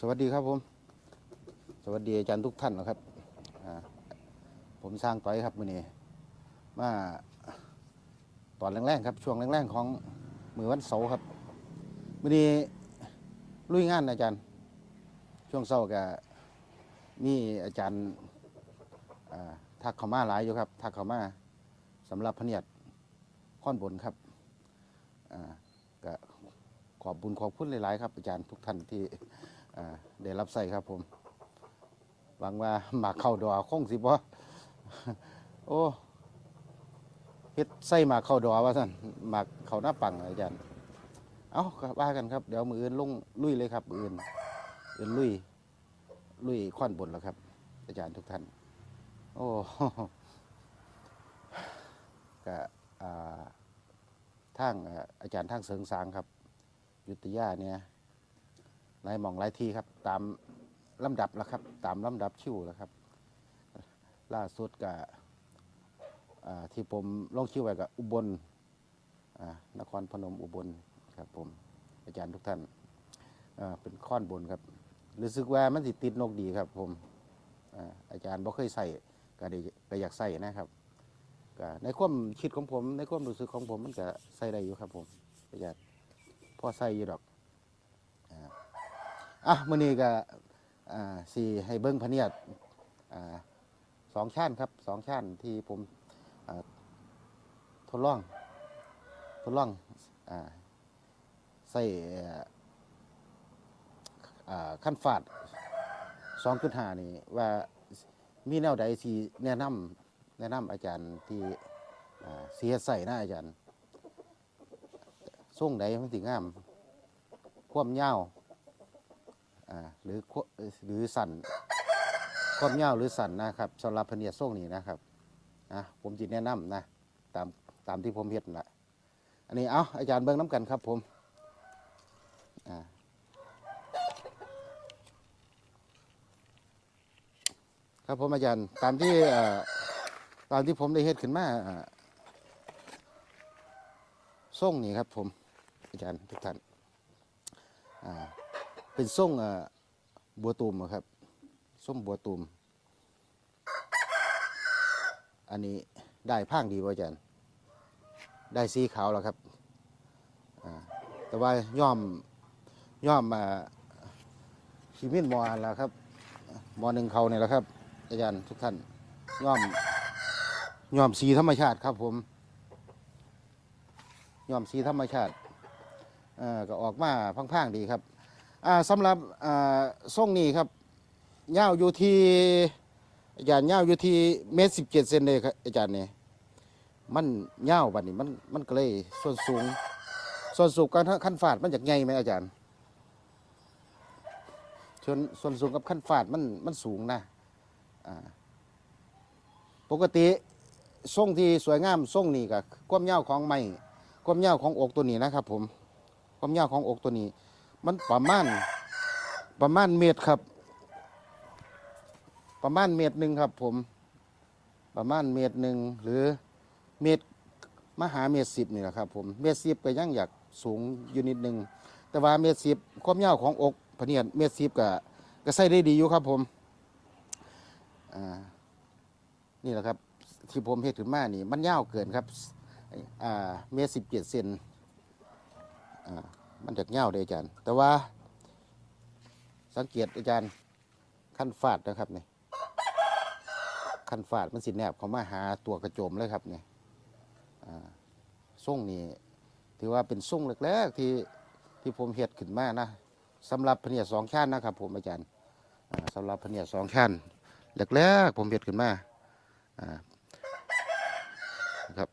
สวัสดีครับผม สวัสดีอาจารย์ทุกท่านนะครับ ผมสร้างต้อยครับมือนี้มาตอนแรกๆครับ ช่วงแรกๆของมือวันเสาร์ครับมือนี้ลุยงานอาจารย์ ช่วงเสาร์ก็มีอาจารย์ทักเขามาหลายอยู่ครับทักเขามาสำหรับพเนียดข้อนบนครับก็ขอบบุญขอบคุณหลายๆครับ อาจารย์ทุกท่านที่ ได้รับใส่ครับผมหวังว่าหมากเข้าดอคงสิบ่โอ้เฮ็ดใส่หมากเข้าดอว่าสั่นหมากเข้าหน้าปังอาจารย์เอาก็ว่ากันครับ เดี๋ยวมืออื่นลงลุยเลยครับมืออื่นอื่นลุยลุยข้อนบนแล้วครับ อาจารย์ทุกท่าน โอ้ก็อ่าทางอ่าอาจารย์ทางเสริงสางครับ ยุทธยาเนี่ย หลายหมองหลายที่ครับ ตามลำดับแล้วครับ ตามลำดับชิวแล้วครับ ล่าสุดกับที่ผมลงชื่อไว้กับอุบลนครพนมอุบลครับผมอาจารย์ทุกท่านเป็นข้อนบนครับรู้สึกว่ามันสิติดนกดีครับผมอาอาจารย์บ่เคยใส่ก็ได้ก็อยากใส่นะครับก็ในความคิดของผม ในความรู้สึกของผมมันก็ใส่ได้อยู่ครับผมอาจารย์พอใส่อยู่ดอก อะมื้อนี้ก็อ่าสีให้เบิ้งพะเนียดอ่าสองชั้นครับสองชั้นที่ผมอ่าทดลองทดลองอ่าใส่อ่าขั้นฟาดสองจุดห้านี่ว่ามีแนวใดสีแนะนำแนะนำอาจารย์ที่อ่าเสียใส่นะอาจารย์ส่งใดมันสิงาม ความยาว อ่าหรือหรือสั่นความยาวหรือสั่นนะครับสำหรับพเนียส่งนี้นะครับนะผมจิแนะนำนะตามตามที่ผมเห็นนะอันนี้เอาอาจารย์เบิ้งน้ำกันครับผมอ่าครับผมอาจารย์ตามที่ตามที่ผมได้เฮ็ดขึ้นมาอ่าส่งนี่ครับผมอาจารย์ทุกท่านอ่า เป็นส้งอ่าบัวตูมครับส้มบัวตูม อันนี้ได้พางดีป่ะอาจารย์ ได้สีขาวแล้วครับแต่ว่าย่อมย่อมมาชีมินมอแล้วครับมอหนึ่งเขาเนี่ยแหละครับ อาจารย์ทุกท่านย่อมย่อมสีธรรมชาติครับผมย่อมสีธรรมชาติก็ออกมาพังๆดีครับ อ่าสำหรับอ่าส่งนี้ครับยาวอยู่ที่อาจารย์ยาวอยู่ที่เมตรสิบเจ็ดเซนเลยครับอาจารย์เนี่ยมันยาวบัดนี้มันมันก็เลยส่วนสูง ส่วนสูงกับขั้นฟาดมันจากไงไหมอาจารย์ ส่วนส่วนสูงกับขั้นฟาดมันมันสูงนะอ่าปกติส่งที่สวยงามส่งนี้กับความยาวของไม้ความยาวของอกตัวนี้นะครับ ผม ความยาวของอกตัวนี้ มันประมาณประมาณเมตรครับ ประมาณเมตรหนึ่งครับ ผม ประมาณเมตรหนึ่งหรือเมตรมหาเมตรสิบนี่แหละครับผมเมตรสิบก็ยังอยากสูงอยู่นิดหนึ่งแต่ว่าเมตรสิบความยาวของอกพเนียดเมตรสิบก็ก็ใส่ได้ดีอยู่ครับ ผมนี่แหละครับที่ผมเห็นถึงมานี่ มันยาวเกินครับเมตรสิบเจ็ดเซนอ่า มันจากเง่าเลยอาจารย์ แต่ว่า สังเกตอาจารย์ขั้นฟาดนะครับเนี่ยขั้นฟาดมันสิแนบเขามาหาตัวกระโจมเลยครับเนี่อ่าส่งนี่ถือว่าเป็นส่งแรกๆที่ที่ผมเฮ็ดขึ้นมานะสำหรับพเนียสองชั้นนะครับ ผมอาจารย์อ่าสำหรับพเนียสองชั้นแรกๆผมเฮ็ดขึ้นมาครับ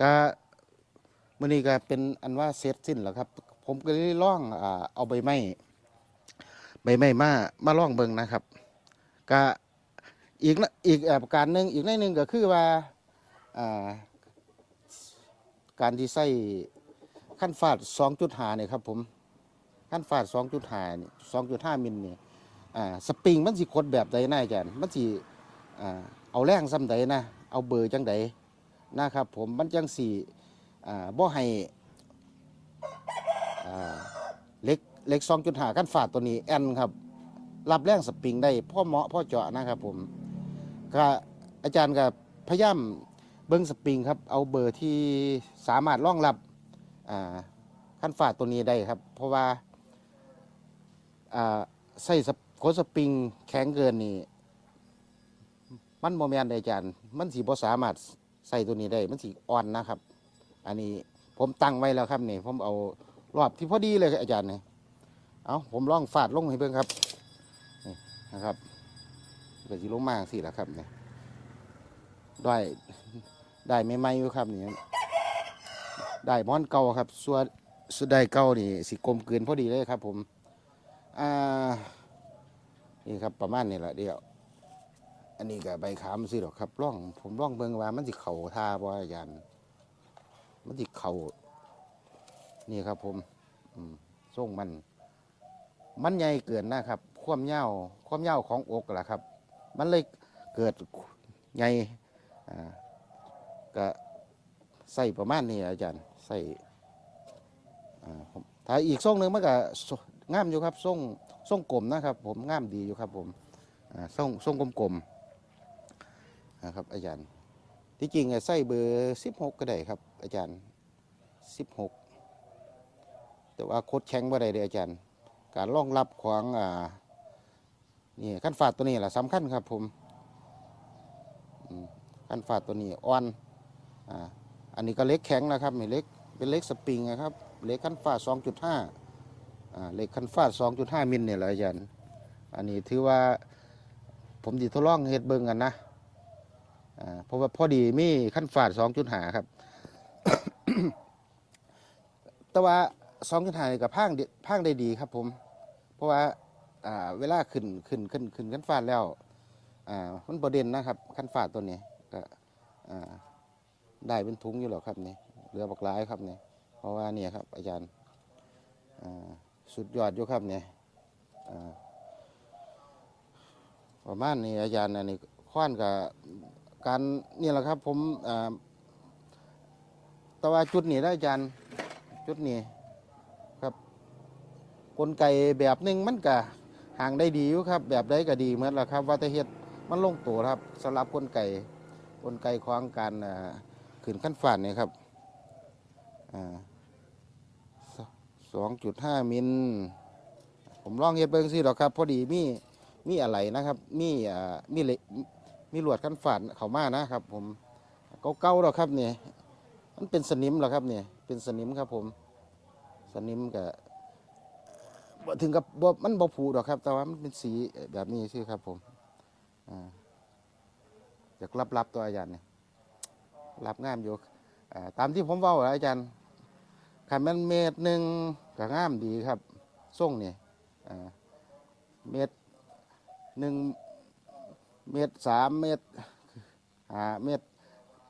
ก็ มื่อนี้ก็เป็นอันว่าเสร็จสิ้นแล้วครับ ผมก็เลยล่องอ่าเอาใบไม้ใบไม้มามาล่องเบิ่งนะครับก็อีกนะอีกประการหนึ่งอีกในหนึ่งก็คือว่าอ่าการที่ใส่ขั้นฟาด2.5เนี่ยครับผมขั้นฟาด2.5นี่2.5มิลนี่อ่าสปริงมันสิคดแบบใดนะอาจารย์มันสิอ่าเอาแรงซ้ำใดนะ เอาเบอร์จังใดนะครับผมมันจังสี่ บ่ให้อ่าเล็กเหล็ก2.5ขั้นฝาดตัวนี้แอนครับ รับแรงสปริงได้พ่อเหมาะพ่อเจาะนะครับผมก็อาจารย์ก็พยายามเบิ้งสปริงครับเอาเบอร์ที่สามารถรองรับขั้นฝาดตัวนี้ได้ครับ เพราะว่าใส่สโคสปริงแข็งเกินนี่มันโมแมนได้อาจารย์ มันสีบ่สามารถใส่ตัวนี้ได้ มันสีอ่อนนะครับ อันนี้ผมตั้งไว้แล้วครับนี่ผมเอารอบที่พอดีเลยครับอาจารย์นี่เอาผมลองฟาดลงให้เบิ่งครับนี่นะครับก็สิลงมาสิแหละครับเนี่ยได้ได้ไม่ไม่อยู่ครับนี่ได้ม้อนเก่าครับส่วนสุดได้เก่านี่สิกลมเกินพอดีเลยครับ ผมอ่านี่ครับประมาณนี้แหละเดียว อันนี้ก็ใบขามสิหรอกครับร่อง ผมร่องเบิงว่ามันสิเข่าท่าบ่อาจารย์ มันสิเข่านี่ครับ ผมส่งมัน มันใหญ่เกินนะครับ ความยาความยาของอกล่ะครับ มันเลยเกิดใหญ่ก็ใส่ประมาณนี้อาจารย์ใส่อ่าถ้าอีกทรงหนึ่งมันก็งามอยู่ครับทรงทรงกลมนะครับ ผมงามดีอยู่ครับ ผมอ่าทรงทรงกลมๆนะครับ อาจารย์ ที่จริงอะใส่เบอร์สิบหกก็ได้ครับ อาจารย์สิบหกแต่ว่าโคดแข็งบ่ได้เลยอาจารย์ การรองรับของอ่านี่ขั้นฝาดตัวนี้แหละสำคัญครับผมขั้นฝาดตัวนี้อ่อนอ่าอันนี้ก็เล็กแข็งนะครับนี่เล็กเป็นเล็กสปริงนะครับเล็กขั้นฝาด2.5อ่าเล็กขั้นฝาด2.5มิลเนี่ยแหละอาจารย์อันนี้ถือว่าผมดีทดลองเฮ็ดเบิ่งกันนะ เพราะว่าพอดีมีขั้นฝาด2.5ครับ แต่ว่าสองจุดหานี่กับพางพางได้ดีครับผม เพราะว่าเวลาขึ้นขึ้นขึ้นขึ้นขั้นฟาดแล้วมันประเด็นนะครับขั้นฟาดตัวนี้ก็ได้เป็นถุงอยู่หรอกครับนี่เหลือบักหลายครับนี่เพราะว่าเนี่ยครับ อาจารย์สุดยอดอยู่ครับเนี่ยอ่าประมาณนี้อาจารย์อันนี้ข้อนกับ การนี่แหละครับผมแต่ว่าจุดนี้ได้อาจารย์จุดนี้กลไกแบบหนึ่งมันก็ห่างได้ดีอยู่ครับ แบบใดก็ดีเหมือนละครับ ว่าแต่เฮ็ดมันลงตัวครับสำหรับกลไกกลไกของการขึ้นขั้นฝันนี่ครับสองจุดห้ามิลผมลองเฮ็ดเบิ่งสิหรอกครับ พอดีมีมีอะไรนะครับ มีอ่า มีหลวดขั้นฝันเขามานะครับ ผมเก่าๆหรอครับเนี่ยมันเป็นสนิมหรอครับเนี่ยเป็นสนิมครับผม สนิมกับบ่ถึงกับบมันบ่ผูดอกครับ แต่ว่ามันเป็นสีแบบนี้สิครับผมอ่าอยากรับรับตัวอาจารย์เนี่ยรับงามอยู่ตามที่ผมว้าอะอาจารย์ขันมันเมตรหนึ่งก็งามดีครับส่งเนี่ยเมตรหนึ่ง เมตรสามเมตรห้าเมตร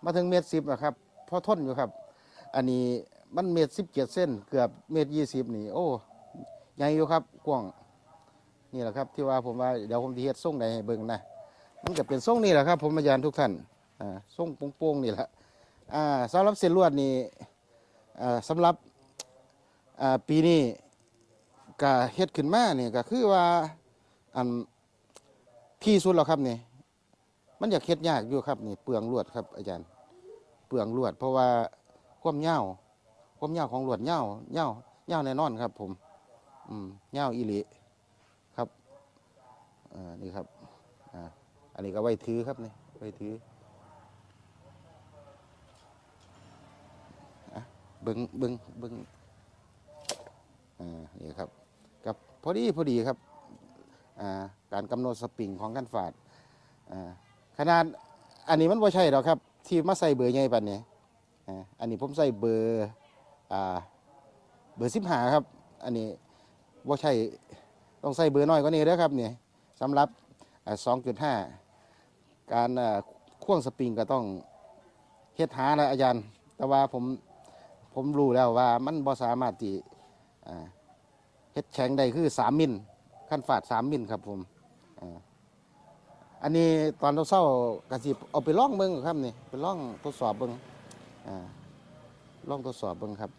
มาถึงเมตรสิบนะครับพอทนอยู่ครับ อันนี้มันเมตรสิบเจ็ดเส้น เกือบเมตรยี่สิบนี่โอ้ใหญ่อยู่ครับกว้างนี่แหละครับ ที่ว่าผมว่าเดี๋ยวผมจะเฮ็ดส่งใดให้เบิ่งนะมันก็เป็นส่งนี่แหละครับ ผมอาจารย์ทุกท่านอ่าส่งโป่งๆนี่แหละอ่าสำหรับเส้นลวดนี่อ่าสำหรับอ่าปีนี้ก็เฮ็ดขึ้นมานี่ยก็คือว่าอันที่สุดแล้วครับนี่ มันอยากเฮ็ดยากอยู่ครับนี่เปลืองลวดครับ อาจารย์ เปลืองลวด เพราะว่าความยาวความยาวของลวดยาวยาวยาวแน่นอนครับ ผม อืมเง่าวอีหลีครับอ่านี่ครับอ่าอันนี้ก็ไว้ถือครับนี่ไว้ถืออเบิ้งเบิ้งเบิ้งอ่านี่ครับกับพอดีพอดีครับอ่าการกำหนดสปริงของกันฝาดอ่า ขนาดอันนี้มันไม่ใช่หรอกครับ ที่มาใส่เบอร์ใหญ่ปันนี้อ่าอันนี้ผมใส่เบอร์อ่าเบอร์สิบหาครับ อันนี้ว่าใช่ต้องใส่เบอร์น้อยกว่านี้เด้อครับเนี่ยสำหรับสองจุดห้าการอ่วงสปริงก็ต้องเฮ็ดหาแล้วอาจารย์ แต่ว่าผมผมรู้แล้วว่ามันบ่สามารถที่เฮ็ดแข็งได้คือสามมิลขั้นฝาดสามมิลครับผมอ่า อันนี้ตอนเราเศร้ากสิเอาไปล่องเบิ้งครับนี่ไปล่องทดสอบเบิ้งอ่าล่องทดสอบเบิ้งครับ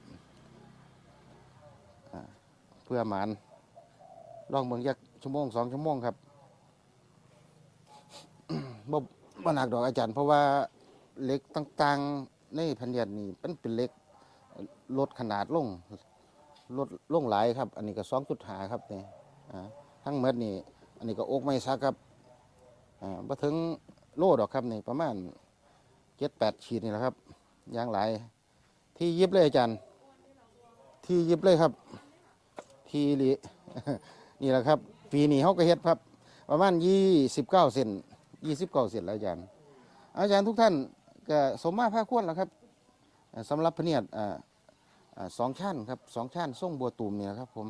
อ่าเพื่อหมานล่องเบิ่งจักชั่วโมงสองชั่วโมงครับบ่บ่หนักดอกอาจารย์ เพราะว่าเล็กต่างๆในแผ่นดินนี่มันเป็นเล็กลดขนาดลงลดลงหลายครับ อันนี้ก็สองจุดหาครับนี่อ่าทั้งหมดนี่อันนี้ก็อกไม้ซักครับ อ่าบ่ถึงโลดอกครับนี่ประมาณเจ็ดแปดขีดนี่แหละครับยางหลาย ที่ยิบเลยอาจารย์ ที่ยิบเลยครับ ทีลีนี่แหละครับ ปีนี้เขาก็เฮ็ดครับ ประมาณยี่สิบเก้าเซนยี่สิบเก้าเซนแล้วอาจารย์ อาจารย์ทุกท่านก็สมมาภาคควรแล้วครับอ่าสำหรับพเนียดสองชั้นครับสองชั้นส่งบัวตูมเนี่ยครับผม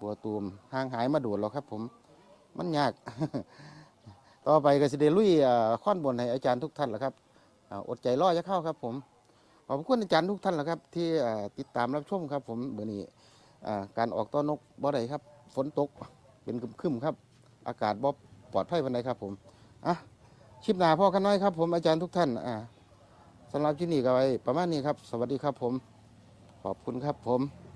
บัวตูมห่างหายมาโดดแล้วครับผมมันยาก ต่อไปก็สิเดลุยข้อนบนให้อาจารย์ทุกท่านแหละครับอดใจรอจะเข้าครับผมขอบคุณอาจารย์ทุกท่านแหละครับ ที่ติดตามรับชมครับ ผมเบอร์นี้การออกต้อนนกบ่ได้ครับ ฝนตกเป็นครึมๆครับ อากาศบ่ปลอดภัยปานใดครับ ผมอะชิปหนาพ่อกันน้อยครับ ผมอาจารย์ทุกท่านอ่าสำหรับที่นี่ก็ไว้ประมาณนี้ครับ สวัสดีครับผม ขอบคุณครับผม